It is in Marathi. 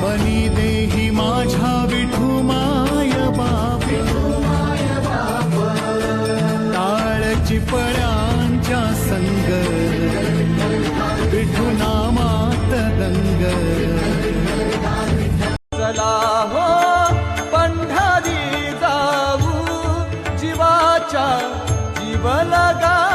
बली बनी देही माझ्या विठुमाय बाप. काळ चिपळ्यांच्या संग. विठुनामात रंग चला हो पंढरी जाऊ जीवाच्या जीव लगा